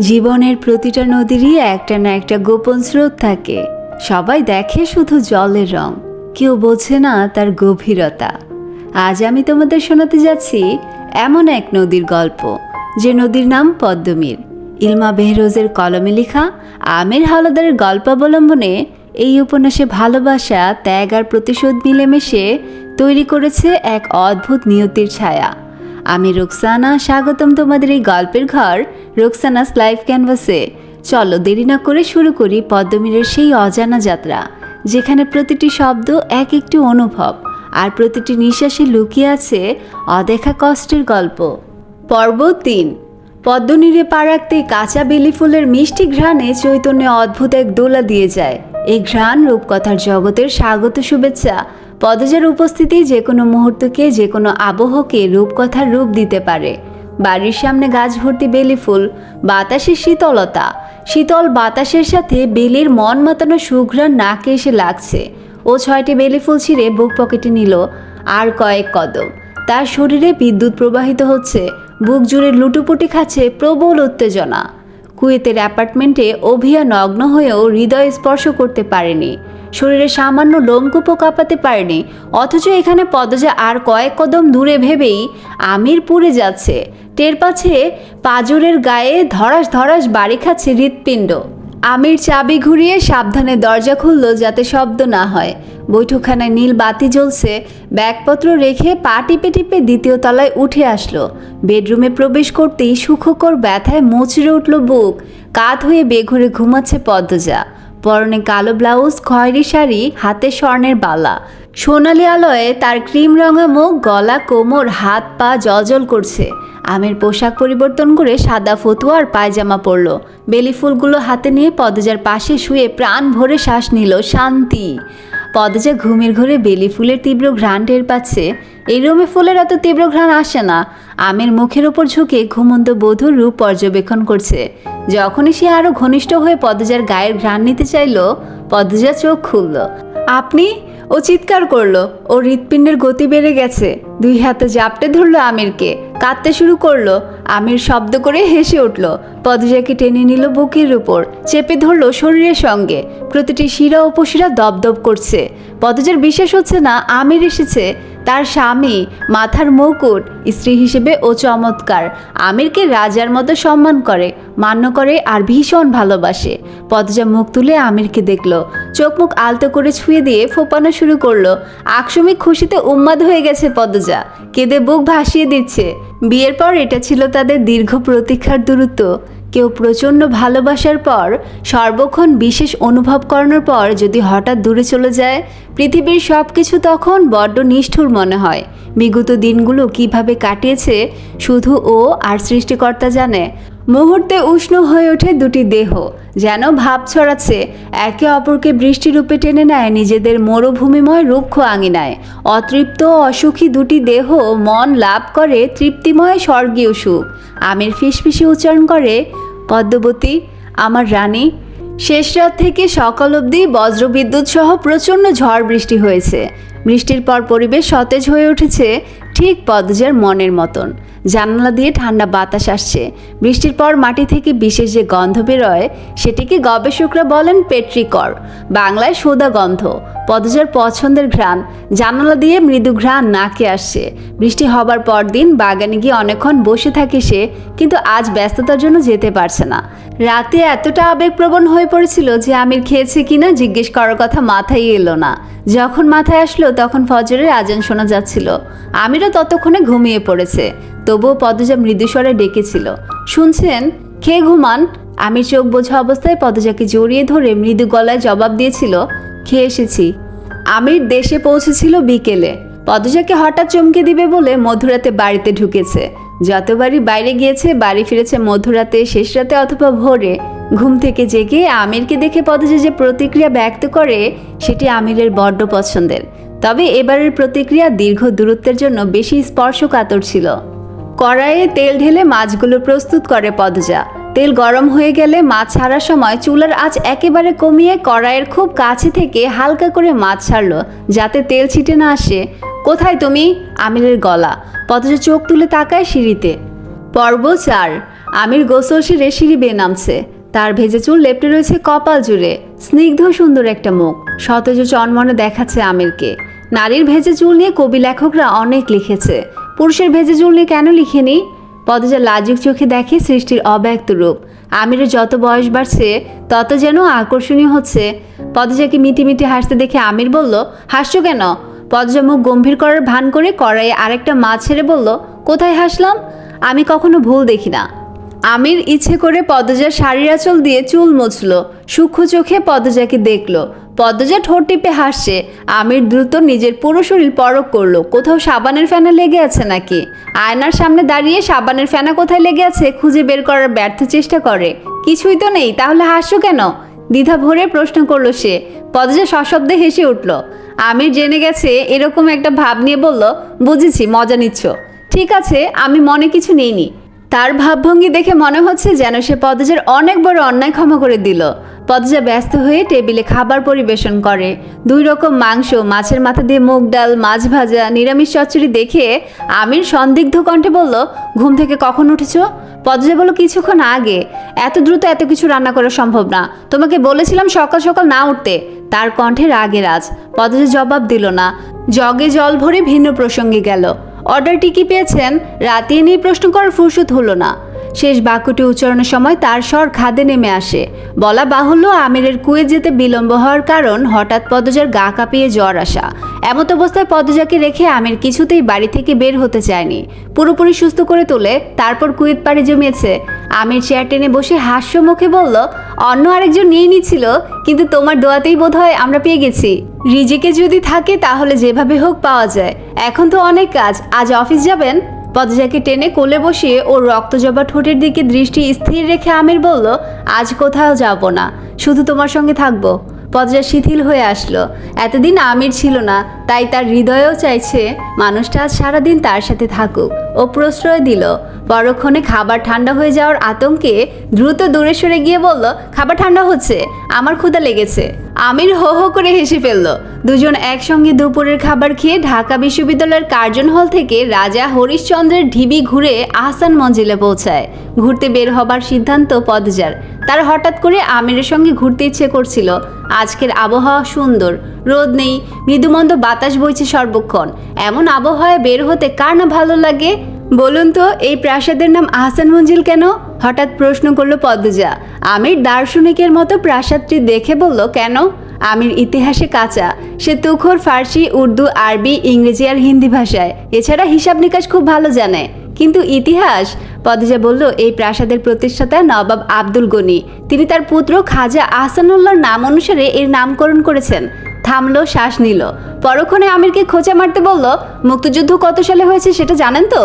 জীবনের প্রতিটা নদীরই একটা না একটা গোপন স্রোত থাকে। সবাই দেখে শুধু জলের রং। কেউ বোঝে না তার গভীরতা। আজ আমি তোমাদের শোনাতে যাচ্ছি এমন এক নদীর গল্প, যে নদীর নাম পদ্মমীর। ইলমা বেহরোজের কলমে লেখা আমির হাওলাদারের গল্পাবলম্বনে এই উপন্যাসে ভালোবাসা, ত্যাগ আর প্রতিশোধ মিলেমিশে তৈরি করেছে এক অদ্ভুত নিয়তির ছায়া। আমি রুকসানা, স্বাগতম তোমাদের এই গল্পের ঘর, রুকসানাস লাইফ ক্যানভাসে। চলো দেরি না করে শুরু করি পদ্মমীরের সেই অজানা যাত্রা, যেখানে প্রতিটি শব্দ এক একটি অনুভব, আর প্রতিটি নিঃশ্বাসে লুকিয়ে আছে অদেখা কষ্টের গল্প। পর্ব তিন, পদ্মনীরে পা রাখতে কাঁচা বেলি ফুলের মিষ্টি ঘ্রাণে চৈতন্যে অদ্ভুত এক দোলা দিয়ে যায়। এই ঘ্রাণ রূপকথার জগতের স্বাগত শুভেচ্ছা পদজার উপস্থিতি যে কোনো মুহূর্তকে, যে কোনো আবহকে রূপকথার রূপ দিতে পারে। বাড়ির সামনে গাছ ভর্তি বেলি ফুল, বাতাসের শীতলতা। শীতল বাতাসের সাথে বেলির মন মাতানো সুঘ্রাণ নাকে এসে লাগছে। ও ছয়টি বেলি ফুল ছিঁড়ে বুক পকেটে নিল আর কয়েক কদম। তার শরীরে বিদ্যুৎ প্রবাহিত হচ্ছে, বুক জুড়ে লুটুপুটি খাচ্ছে প্রবল উত্তেজনা। কুয়েতের অ্যাপার্টমেন্টে অভিয়া নগ্ন হয়েও হৃদয় স্পর্শ করতে পারেনি। শরীরে সামান্য লোমকূপও কাঁপাতে পারেনি, অথচ এখানে পদজা আর কয়েক কদম দূরে ভেবেই আমির পুড়ে যাচ্ছে। টের পাচ্ছে পাজরের গায়ে ধরাস ধরাস বাড়ি খাচ্ছে হৃৎপিণ্ড। আমির চাবি ঘুরিয়ে সাবধানে দরজা খুলল যাতে শব্দ না হয়। বৈঠকখানায় নীল বাতি জ্বলছে, ব্যাগপত্র রেখে পা টিপে টিপে দ্বিতীয় তলায় উঠে আসলো। বেডরুমে প্রবেশ করতেই সুখকর ব্যথায় মুচড়ে উঠল বুক, কাত হয়ে বেঘরে ঘুমাচ্ছে পদ্মজা। পরনে কালো ব্লাউজ, খয়েরি শাড়ি, হাতে স্বর্ণের বালা। সোনালি আলোয় তার ক্রিম রঙা মুখ, গলা, কোমর, হাত, পা জলজল করছে। আমের পোশাক পরিবর্তন করে সাদা ফতুয়ার পায়জামা পরল। বেলি ফুলগুলো হাতে নিয়ে পদজার পাশে শুয়ে প্রাণ ভরে শ্বাস নিল শান্তি। পদজা ঘুমের ঘরে বেলি ফুলের তীব্র ঘ্রাণ টের পাচ্ছে। এই রুমে ফুলের এত তীব্র ঘ্রাণ আসে না। আমের মুখের ওপর ঝুঁকে ঘুমন্ত বধূর রূপ পর্যবেক্ষণ করছে। যখনই সে আরও ঘনিষ্ঠ হয়ে পদজার গায়ের ঘ্রাণ নিতে চাইল পদজা চোখ খুলল। আপনি ও চিৎকার করল। ও হৃৎপিণ্ডের গতি বেড়ে গেছে। দুই হাতে জাপটে ধরলো আমিরকে। কাঁদতে শুরু করল। আমির শব্দ করে হেসে উঠল। পদজাকে টেনে নিল বুকের উপর। চেপে ধরলো শরীরের সঙ্গে। প্রতিটি শিরা উপশিরা দপদপ করছে। পদজার বিশ্বাস হচ্ছে না, আমির এসেছে। তার স্বামী মাথার মুকুট, স্ত্রী হিসেবে ও চমৎকার। আমিরকে রাজার মতো সম্মান করে, মান্য করে আর ভীষণ ভালোবাসে। পদজা মুখ তুলে আমিরকে দেখল। চোখ মুখ আলতো করে ছুঁয়ে দিয়ে ফোপানো শুরু করল। আকস্মিক খুশিতে উন্মাদ হয়ে গেছে পদজা কেঁদে বুক ভাসিয়ে দিচ্ছে। বিয়ের পর এটা ছিল তাদের দীর্ঘ প্রতীক্ষার দূরত্ব। কেউ প্রচণ্ড ভালোবাসার পর, সর্বক্ষণ বিশেষ অনুভব করানোর পর যদি হঠাৎ দূরে চলে যায়, পৃথিবীর সব কিছু তখন বড্ড নিষ্ঠুর মনে হয়। বিগত দিনগুলো কীভাবে কাটিয়েছে, শুধু ও আর সৃষ্টিকর্তা জানে। মুহূর্তে উষ্ণ হয়ে ওঠে দুটি দেহ, যেন ভাব ছড়াচ্ছে। একে অপরকে বৃষ্টিরূপে টেনে নেয়, নিজেদের মরুভূমিময় রুক্ষ আঙিনায়। অতৃপ্ত অসুখী দুটি দেহ মন লাভ করে তৃপ্তিময় স্বর্গীয় সুখ। আমির ফিসফিসে উচ্চারণ করে পদ্মবতী, আমার রানী, শেষ রাত থেকে সকাল অবধি বজ্রবিদ্যুৎ সহ প্রচণ্ড ঝড় বৃষ্টি হয়েছে। বৃষ্টির পর পরিবেশ সতেজ হয়ে উঠেছে ঠিক পদ্মজার মনের মতন। জানালা দিয়ে ঠান্ডা বাতাস আসছে। বৃষ্টির পর মাটি থেকে বিশেষ যে গন্ধ বেরোয়, সেটিকে গবেষকরা বলেন পেট্রিকর। বাংলায় সোদা গন্ধ। পদজার পছন্দের ঘ্রাণ। জানালা দিয়ে মৃদু ঘ্রাণ নাকে আসছে বৃষ্টি হবার পর দিন বাগানে গিয়ে অনেকক্ষণ বসে থাকে সে, কিন্তু আজ ব্যস্ততার জন্য যেতে পারছে না। রাতে এতটা আবেগপ্রবণ হয়ে পড়েছিল যে আমির খেয়েছে কিনা জিজ্ঞেস করার কথা মাথায় এলো না। যখন মাথায় আসলো তখন ফজরের আজান শোনা যাচ্ছিল। আমিরও ততক্ষণে ঘুমিয়ে পড়েছে। তবুও পদজা মৃদুস্বরে ডেকেছিল। শুনছেন? খেয়ে ঘুমান? আমির চোখ বোঝা অবস্থায় পদজাকে জড়িয়ে ধরে মৃদু গলায় জবাব দিয়েছিল, খেয়ে এসেছি। আমির দেশে পৌঁছেছিল বিকেলে। পদজাকে হঠাৎ চমকে দিবে বলে মধুরাতে বাড়িতে ঢুকেছে। যতবারই বাইরে গিয়েছে, বাড়ি ফিরেছে মধুরাতে শেষ রাতে অথবা ভোরে। ঘুম থেকে জেগে আমিরকে দেখে পদজা যে প্রতিক্রিয়া ব্যক্ত করে, সেটি আমিরের বড্ড পছন্দের। তবে এবারের প্রতিক্রিয়া দীর্ঘ দূরত্বের জন্য বেশি স্পর্শকাতর ছিল। কড়াইয়ে তেল ঢেলে মাছগুলো প্রস্তুত করে পদজা। তেল গরম হয়ে গেলে মাছ ছাড়ার সময় চুলার আঁচ একেবারে কমিয়ে কড়াইয়ের খুব কাছে থেকে হালকা করে মাছ ছাড়লো, যাতে তেল ছিটে না আসে। কোথায় তুমি? আমিরের গলা। পদজা চোখ তুলে তাকায় সিঁড়িতে। পর্ব চার। আমির গোসল সেরে সিঁড়ি বেয়ে নামছে। তার ভেজে চুল লেপটে রয়েছে কপাল জুড়ে। স্নিগ্ধ সুন্দর একটা মুখ। সতেজ চনমনে দেখাচ্ছে আমিরকে। নারীর ভেজে চুল নিয়ে কবি লেখকরা অনেক লিখেছে। পুরুষের ভেজে চুল নিয়ে কেন লিখেনি? পদজা লাজুক চোখে দেখে সৃষ্টির অব্যক্ত রূপ। আমিরের যত বয়স বাড়ছে, তত যেন আকর্ষণীয় হচ্ছে। পদজাকে মিটি মিটি হাসতে দেখে আমির বলল, হাসছো কেন? পদজা মুখ গম্ভীর করার ভান করে কড়াইয়ে আরেকটা মাছ ছেড়ে বলল, কোথায় হাসলাম? আমি কখনো ভুল দেখি না। আমির ইচ্ছে করে পদজার শাড়ির আঁচল দিয়ে চুল মুছল। সূক্ষ্ম চোখে পদজাকে দেখল। পদজা ঠোঁট টিপে হাসছে। আমির দ্রুত নিজের পুরো শরীর পরক করল। কোথাও সাবানের ফেনা লেগে আছে নাকি? আয়নার সামনে দাঁড়িয়ে সাবানের ফেনা কোথায় লেগে আছে খুঁজে বের করার ব্যর্থ চেষ্টা করে। কিছুই তো নেই, তাহলে হাসছো কেন? দ্বিধা ভরে প্রশ্ন করল সে। পদজা সশব্দে হেসে উঠল। আমির জেনে গেছে এরকম একটা ভাব নিয়ে বলল, বুঝেছি, মজা নিচ্ছ। ঠিক আছে, আমি মনে কিছু নেইনি। তার ভাবভঙ্গি দেখে মনে হচ্ছে যেন সে পদজার অনেক বড় অন্যায় ক্ষমা করে দিল। পদজা ব্যস্ত হয়ে টেবিলে খাবার পরিবেশন করে। দুই রকম মাংস, মাছের মাথা দিয়ে মুগ ডাল, মাছ ভাজা, নিরামিষ চচ্চড়ি দেখে আমির সন্দিগ্ধ কণ্ঠে বলল, ঘুম থেকে কখন উঠেছ? পদজা বলল, কিছুক্ষণ আগে। এত দ্রুত এত কিছু রান্না করা সম্ভব না। তোমাকে বলেছিলাম সকাল সকাল না উঠতে। তার কণ্ঠে রাগে রাজ। পদজা জবাব দিল না। জগে জল ভরে ভিন্ন প্রসঙ্গে গেল। অর্ডারটি কি পেয়েছেন? রাতে নিয়ে প্রশ্ন করার ফুরসত হলো না। শেষ বাক্যটি উচ্চারণের সময় তার স্বর খাদে নেমে আসে। বলা বাহুল্য, আমিরের কুয়ে যেতে বিলম্ব হওয়ার কারণ হঠাৎ পদজার গা কাঁপিয়ে জ্বর আসা। এমত অবস্থায় পদজাকে রেখে আমির কিছুতেই বাড়ি থেকে বের হতে চায়নি। পুরোপুরি সুস্থ করে তোলে তারপর কুয়েত পাড়ি জমিয়েছে। আমির চেয়ার টেনে বসে হাস্য মুখে বলল, অন্য আরেকজন নিয়ে নিচ্ছিল, কিন্তু তোমার দোয়াতেই বোধ হয় আমরা পেয়ে গেছি। রিজিকে যদি থাকে তাহলে যেভাবে হোক পাওয়া যায়। এখন তো অনেক কাজ, আজ অফিস যাবেন? পদজাকে টেনে কোলে বসিয়ে ওর রক্তজবা ঠোঁটের দিকে দৃষ্টি স্থির রেখে আমির বলল, আজ কোথাও যাব না, শুধু তোমার সঙ্গে থাকব। পদজা শিথিল হয়ে আসলো। এতদিন আমির ছিল না, তাই তার হৃদয়েও চাইছে মানুষটা আজ সারাদিন তার সাথে থাকুক। ও প্রশ্রয় দিল। পরক্ষণে খাবার ঠান্ডা হয়ে যাওয়ার আতঙ্কে দ্রুত দূরে সরে গিয়ে বলল, খাবার ঠান্ডা হচ্ছে, আমার ক্ষুধা লেগেছে। আমির হো হো করে হেসে ফেলল। দুজন একসঙ্গে দুপুরের খাবার খেয়ে ঢাকা বিশ্ববিদ্যালয়ের কার্জন হল থেকে রাজা হরিশচন্দ্রের ঢিবি ঘুরে আহসান মঞ্জিলে পৌঁছায়। ঘুরতে বের হবার সিদ্ধান্ত পদজার তার হঠাৎ করে আমিরের সঙ্গে ঘুরতে ইচ্ছে করছিল। আজকের আবহাওয়া সুন্দর, রোদ নেই, মৃদুমন্দ বাতাস বইছে সর্বক্ষণ। এমন আবহাওয়ায় বের হতে কার না ভালো লাগে? বলুন তো, এই প্রাসাদের নাম আহসান মঞ্জিল কেন? হঠাৎ প্রশ্ন করল পদ্মজা, আমির দার্শনিকের মতো প্রাসাদটি দেখে বলল, কেন? আমির ইতিহাসে কাঁচা। সে তুখর, ফার্সি, উর্দু, আরবি, ইংরেজি আর হিন্দি ভাষায়। এছাড়া হিসাব নিকাশ খুব ভালো জানে। কিন্তু ইতিহাস, পদ্মজা বলল, এই প্রাসাদের প্রতিষ্ঠাতা নবাব আব্দুল গনি। তিনি তার পুত্র খাজা আহসানুল্লাহর নাম অনুসারে এর নামকরণ করেছেন। থামলো, শ্বাস নিল। পরক্ষণে আমিরকে খোঁচা মারতে বলল, মুক্তিযুদ্ধ কত সালে হয়েছে সেটা জানেন তো?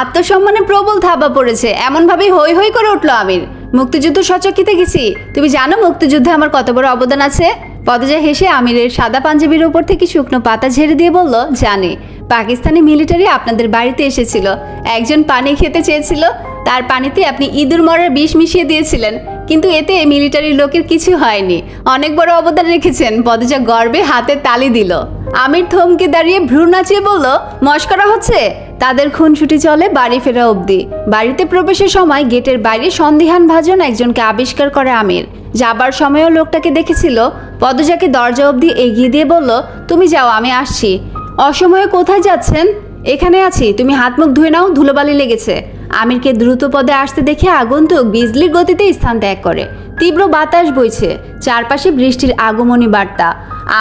আত্মসম্মানে প্রবল থাবা পড়েছে। এমনভাবেই হই হই করে উঠল আমির। মুক্তিযুদ্ধ সচকিতে গেছি। তুমি জানো মুক্তিযুদ্ধে আমার কত বড় অবদান আছে? পদজা হেসে আমিরের সাদা পাঞ্জাবির ওপর থেকে শুকনো পাতা ঝেড়ে দিয়ে বলল, জানি, পাকিস্তানি মিলিটারি আপনাদের বাড়িতে এসেছিল। একজন পানি খেতে চেয়েছিল। তার পানিতে আপনি ইঁদুর মরার বিষ মিশিয়ে দিয়েছিলেন। কিন্তু এতে মিলিটারি লোকের কিছু হয়নি। অনেক বড় অবদান রেখেছেন। পদজা গর্বে হাতে তালি দিল। আমির থমকে দাঁড়িয়ে ভ্রু নাচিয়ে বলল, মস্করা হচ্ছে? তাদের খুনসুটি চলে বাড়ি ফেরা অবধি। বাড়িতে প্রবেশের সময় গেটের বাইরে সন্দিহান ভাজন একজনকে আবিষ্কার করে আমির। যাবার সময়ও লোকটাকে দেখেছিল। পদজাকে দরজা অবধি এগিয়ে দিয়ে বলল, তুমি যাও, আমি আসছি। অসময়ে কোথায় যাচ্ছেন? এখানে আছি। তুমি হাত মুখ ধুয়ে নাও, ধুলোবালি লেগেছে। আমিরকে দ্রুত পদে আসতে দেখে আগন্তুক বিজলির গতিতে স্থান ত্যাগ করে। তীব্র বাতাস বইছে, চারপাশে বৃষ্টির আগমনী বার্তা।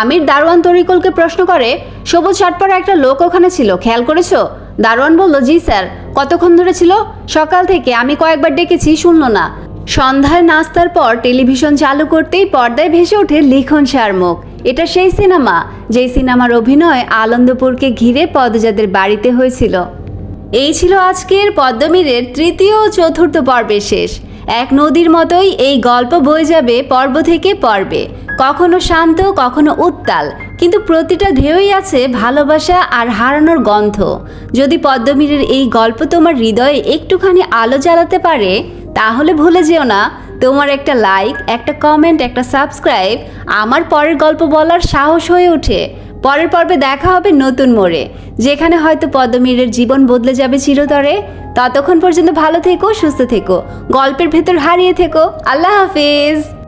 আমির দারোয়ান তরিকলকে প্রশ্ন করে, সবুজ শার্ট পরা একটা লোক ওখানে ছিল, খেয়াল করেছ? দারোয়ান বলল, জি স্যার। কতক্ষণ ধরে ছিল? সকাল থেকে। আমি কয়েকবার ডেকেছি, শুনল না। সন্ধ্যায় নাস্তার পর টেলিভিশন চালু করতেই পর্দায় ভেসে ওঠে লিখন শারমুখ এটা সেই সিনেমা, যেই সিনেমার অভিনয় আনন্দপুরকে ঘিরে পদজাদের বাড়িতে হয়েছিল। এই ছিল আজকের পদ্মমীরের তৃতীয় ও চতুর্থ পর্বের শেষ। এক নদীর মতোই এই গল্প বয়ে যাবে পর্ব থেকে পর্বে। কখনো শান্ত, কখনো উত্তাল, কিন্তু প্রতিটা ঢেউই আছে ভালোবাসা আর হারানোর গন্ধ। যদি পদ্মমীরের এই গল্প তোমার হৃদয়ে একটুখানি আলো জ্বালাতে পারে, তাহলে ভুলে যেও না, তোমার একটা লাইক, একটা কমেন্ট, একটা সাবস্ক্রাইব, আমার পরের গল্প বলার সাহস হয়ে ওঠে। পরের পর্বে দেখা হবে নতুন মোড়ে। যেখানে হয়তো পদ্মমীরের জীবন বদলে যাবে চিরতরে। ততক্ষণ পর্যন্ত ভালো থেকো, সুস্থ থেকো। গল্পের ভেতর হারিয়ে থেকো। আল্লাহ হাফিজ।